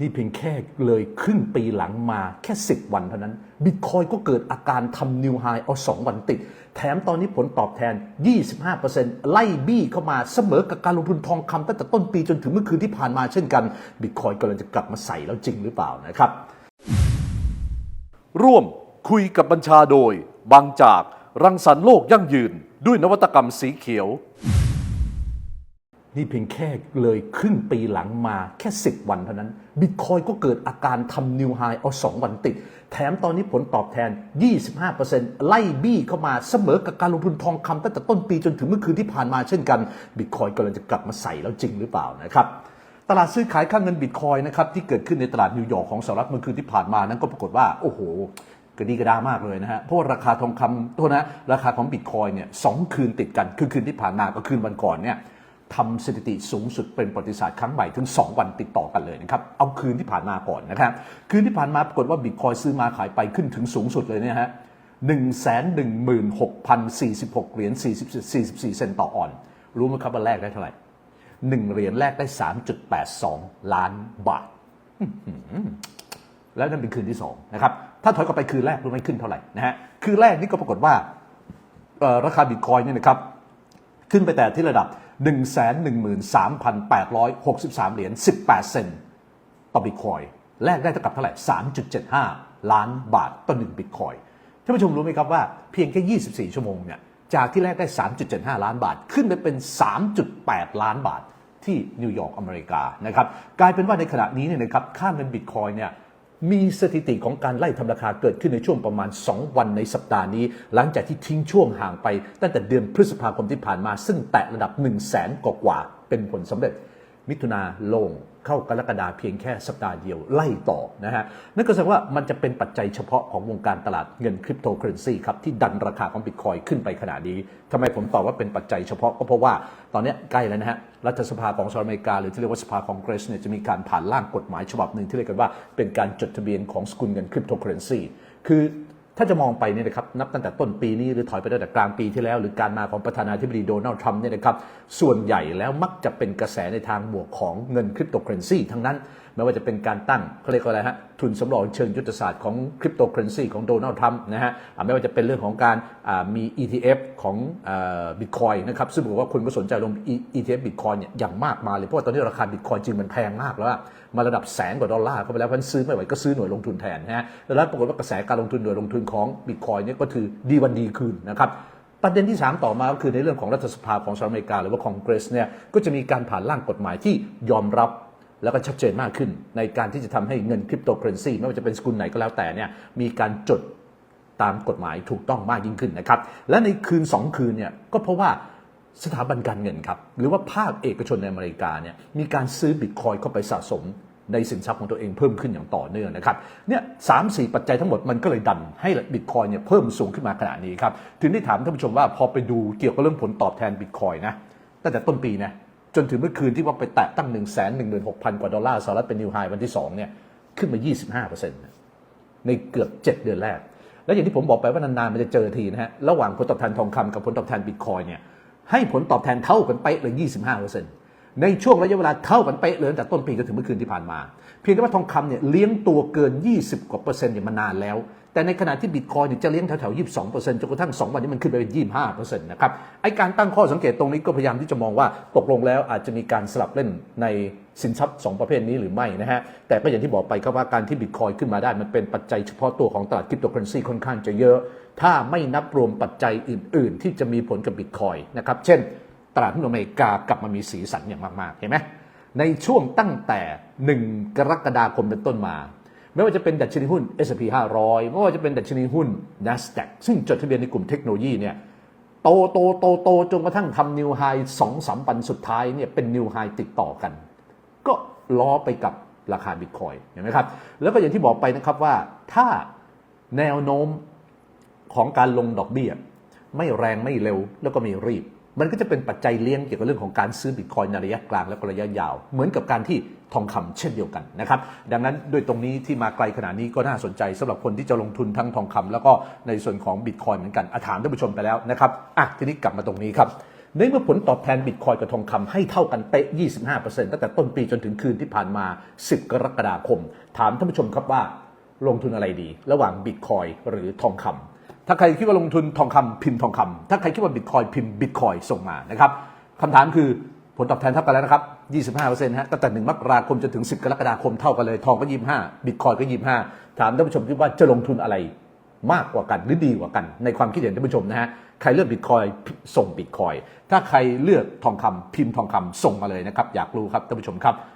นี่เพียงแค่เลยครึ่งปีหลังมาแค่ 10 วันเท่านั้นบิตคอยก็เกิดอาการทำนิวไฮเอา 2 วันติด แถมตอนนี้ผลตอบแทน 25%ไล่บี้เข้ามาเสมอกับการลงทุนทองคำตั้งแต่ต้นปีจนถึงเมื่อคืนที่ผ่านมาเช่นกันบิตคอยกำลังจะกลับมาใส่แล้วจริงหรือเปล่านะครับ ร่วมคุยกับบัญชาโดย บางจากรังสรรค์โลกยั่งยืนด้วยนวัตกรรมสีเขียว นี่เพียงแค่เลยครึ่งปีหลังมาแค่ 10 วันเท่านั้นบิตคอยก็เกิดอาการทำนิวไฮเอา 2 วันติด แถมตอนนี้ผลตอบแทน 25%ไล่บี้เข้ามาเสมอกับการลงทุนทองคำตั้งแต่ต้นปีจนถึงเมื่อคืนที่ผ่านมาเช่นกันบิตคอยกำลังจะกลับมาใส่แล้วจริงหรือเปล่านะครับตลาดซื้อขายค่าเงินบิตคอยนะครับที่เกิดขึ้นในตลาดนิวยอร์กของสหรัฐเมื่อคืนที่ผ่านมานั้นก็ปรากฏว่าโอ้โหกระดีกระดามากเลยนะฮะ เพราะว่าราคาทองคำโทษนะ ราคาของบิตคอยเนี่ยสองคืนติดกัน คือคืนที่ผ่านมากับคืนวันก่อนเนี่ย ทำสถิติสูงสุดเป็นประวัติศาสตร์ครั้งใหม่ถึง 2 วันติดต่อกันเลยนะครับ เอาคืนที่ผ่านมาก่อนนะครับ คืนที่ผ่านมาปรากฏว่าบิตคอยซื้อมาขายไปขึ้นถึงสูงสุดเลยเนี่ยฮะหนึ่งแสนหนึ่งหมื่นหกพันสี่สิบหกเหรียญสี่สิบสี่สิบสี่เซนต์ต่อออน รู้ไหมครับว่าแรกได้เท่าไหร่หนึ่งเหรียญแรกได้3.82ล้านบาท แล้วนั่นเป็นคืนที่2นะครับ ถ้าถอยกลับไปคืนแรกรู้ไหมขึ้นเท่าไหร่นะฮะ คืนแรกนี่ก็ปรากฏว่าราคาบิตคอยเนี่ยนะครับ ขึ้นไปแต่ที่ระดับ 113,863 เหรียญ 18 เซนต์ต่อบิตคอยแลกได้เท่ากับเท่าไหร่ 3.75 ล้านบาทต่อ1บิตคอยท่านผู้ชมรู้ไหมครับว่าเพียงแค่ 24 ชั่วโมงเนี่ยจากที่แรกได้ 3.75 ล้านบาท ขึ้นไปเป็น 3.8 ล้านบาทที่นิวยอร์กอเมริกานะครับ กลายเป็นว่าในขณะนี้เนี่ยนะครับ ค่าเงินบิตคอยเนี่ย มีสถิติของการไล่ทำราคาเกิดขึ้นในช่วงประมาณ 2 วันในสัปดาห์นี้ หลังจากที่ทิ้งช่วงห่างไปตั้งแต่เดือนพฤษภาคมที่ผ่านมา ซึ่งแตะระดับ 1 0 0 0 0แสนกว่าเป็นผลสำเร็จ มิถุนาลงเข้ากรกฎาเพียงแค่สัปดาห์เดียวไล่ต่อนะฮะนั่นก็แสดงว่ามันจะเป็นปัจจัยเฉพาะของวงการตลาดเงินคริปโตเคอเรนซีครับที่ดันราคาของบิตคอยขึ้นไปขนาดนี้ทำไมผมตอบว่าเป็นปัจจัยเฉพาะก็เพราะว่าตอนนี้ใกล้แล้วนะฮะรัฐสภาของสหรัฐอเมริกา หรือที่เรียกว่าสภาคองเกรสเนี่ยจะมีการผ่านร่างกฎหมายฉบับหนึ่งที่เรียกกันว่าเป็นการจดทะเบียนของสกุลเงินคริปโตเคอเรนซีคือ ถ้าจะมองไปเนี่ยนะครับนับตั้งแต่ต้นปีนี้หรือถอยไปตั้งแต่กลางปีที่แล้ว หรือการมาของประธานาธิบดีโดนัลด์ทรัมป์เนี่ยนะครับส่วนใหญ่แล้วมักจะเป็นกระแสในทางบวกของเงินคริปโตเคอเรนซีทั้งนั้น ไม่ว่าจะเป็นการตั้งเขาเรียกว่าอะไรฮะทุนสำรองเชิงยุทธศาสตร์ของคริปโตเคอเรนซีของโดนัลด์ทรัมป์นะฮะไม่ว่าจะเป็นเรื่องของการมี ETF ของบิตคอยนะครับซึ่งบอกว่าคนก็สนใจลง ETF บิตคอยเนี่ยอย่างมากมายเลยเพราะว่าตอนนี้ราคาบิตคอยจริงมันแพงมากแล้วมาระดับแสนกว่าดอลลาร์เข้าไปแล้วเพราะฉะนั้นซื้อไม่ไหวก็ซื้อหน่วยลงทุนแทนนะฮะแล้วปรากฏว่ากระแสการลงทุนหน่วยลงทุนของบิตคอยเนี่ยก็คือดีวันดีคืนนะครับประเด็นที่ 3 ต่อมาก็คือในเรื่องของรัฐสภาของสหรัฐอเมริกาหรือว่าคองเกรสเนี่ยก็จะมีการผ่านร่างกฎหมายที่ยอมรับ แล้วก็ชัดเจนมากขึ้น ในการที่จะทำให้เงินคริปโตเคอเรนซีไม่ว่าจะเป็นสกุลไหนก็แล้วแต่เนี่ยมีการจดตามกฎหมายถูกต้องมากยิ่งขึ้นนะครับ และในคืน 2 คืนเนี่ยก็เพราะว่าสถาบันการเงินครับ หรือว่าภาคเอกชนในอเมริกาเนี่ยมีการซื้อบิตคอยเข้าไปสะสมในสินทรัพย์ของตัวเองเพิ่มขึ้นอย่างต่อเนื่องนะครับเนี่ยสามสี่ปัจจัยทั้งหมดมันก็เลยดันให้บิตคอยเนี่ยเพิ่มสูงขึ้นมาขนาดนี้ครับ ถึงได้ถามท่านผู้ชมว่าพอไปดูเกี่ยวกับเรื่องผลตอบแทนบิตคอยนะตั้งแต่ต้นปีนะ จนถึงเมื่อคืนที่ว่าไปแตะตั้ง 1 1 6 0 0 0 กว่าดอลลาร์สหรัฐเป็นนิวไฮวันที่2เนี่ยขึ้นมา 25%ในเกือบ 7 เดือนแรก แล้วอย่างที่ผมบอกไปว่านานๆมันจะเจอทีนะฮะระหว่างผลตอบแทนทองคำกับผลตอบแทนบิตคอยเนี่ยให้ผลตอบแทนเท่ากันไปเลย 25%ในช่วงระยะเวลาเท่ากันไปเลยตั้งแต่ต้นปีจนถึงเมื่อคืนที่ผ่านมา เพียงแต่ว่าทองคำเนี่ยเลี้ยงตัวเกิน 20 กว่าเปอร์เซ็นต์เนี่ยมานานแล้ว แต่ในขณะที่บิตคอยเนี่ยจะเลี้ยงแถวๆ22%จนกระทั่ง2วันนี้มันขึ้นไปเป็น25%นะครับไอการตั้งข้อสังเกตตรงนี้ก็พยายามที่จะมองว่าตกลงแล้วอาจจะมีการสลับเล่นในสินทรัพย์2ประเภทนี้หรือไม่นะฮะแต่ก็อย่างที่บอกไปครับว่าการที่บิตคอยขึ้นมาได้มันเป็นปัจจัยเฉพาะตัวของตลาดคริปโตเคอเรนซีค่อนข้างจะเยอะ ถ้าไม่นับรวมปัจจัยอื่น ๆ ที่จะมีผลกับบิตคอยนะครับเช่น ตลาดหุ้นอเมริกากลับมามีสีสันอย่างมากๆเห็นไหมในช่วงตั้งแต่ 1 กรกฎาคมเป็นต้นมา ไม่ว่าจะเป็นดัชนีหุ้น S&P 500 ไม่ว่าจะเป็นดัชนีหุ้น NASDAQ ซึ่งจดทะเบียนในกลุ่มเทคโนโลยีเนี่ยโตโตโตโตจนกระทั่งทำนิวไฮสองสามปันสุดท้ายเนี่ยเป็นนิวไฮติดต่อกัน ก็ล้อไปกับราคาบิตคอยเห็นไหมครับ แล้วก็อย่างที่บอกไปนะครับว่าถ้าแนวโน้มของการลงดอกเบี้ย ไม่แรงไม่เร็วแล้วก็ไม่รีบ มันก็จะเป็นปัจจัยเลี้ยงเกี่ยวกับเรื่องของการซื้อบิตคอยในระยะกลางและระยะยาว เหมือนกับการที่ทองคำเช่นเดียวกันนะครับ ดังนั้นด้วยตรงนี้ที่มาไกลขนาดนี้ก็น่าสนใจสำหรับคนที่จะลงทุนทั้งทองคำแล้วก็ในส่วนของบิตคอยเหมือนกันอะถามท่านผู้ชมไปแล้วนะครับอะทีนี้กลับมาตรงนี้ครับในเมื่อผลตอบแทนบิตคอยกับทองคำให้เท่ากันเป๊ะ 25%ตั้งแต่ต้นปีจนถึงคืนที่ผ่านมา 10 กรกฎาคม ถามท่านผู้ชมครับว่าลงทุนอะไรดี ระหว่างบิตคอยหรือทองคำ ถ้าใครคิดว่าลงทุนทองคำพิมพ์ทองคำถ้าใครคิดว่าบิตคอยพิมพ์บิตคอยส่งมานะครับคำถามคือผลตอบแทนเท่ากันแล้วนะครับ 25%ฮะตั้งแต่ 1 มกราคมจนถึง 10 กรกฎาคมเท่ากันเลย ทองก็ 25 บิตคอยก็ 25 ถามท่านผู้ชมคิดว่าจะลงทุนอะไรมากกว่ากันหรือดีกว่ากัน ในความคิดเห็นท่านผู้ชมนะฮะ ใครเลือกบิตคอยส่งบิตคอย ถ้าใครเลือกทองคำพิมพ์ทองคำส่งมาเลยนะครับ อยากรู้ครับท่านผู้ชมครับ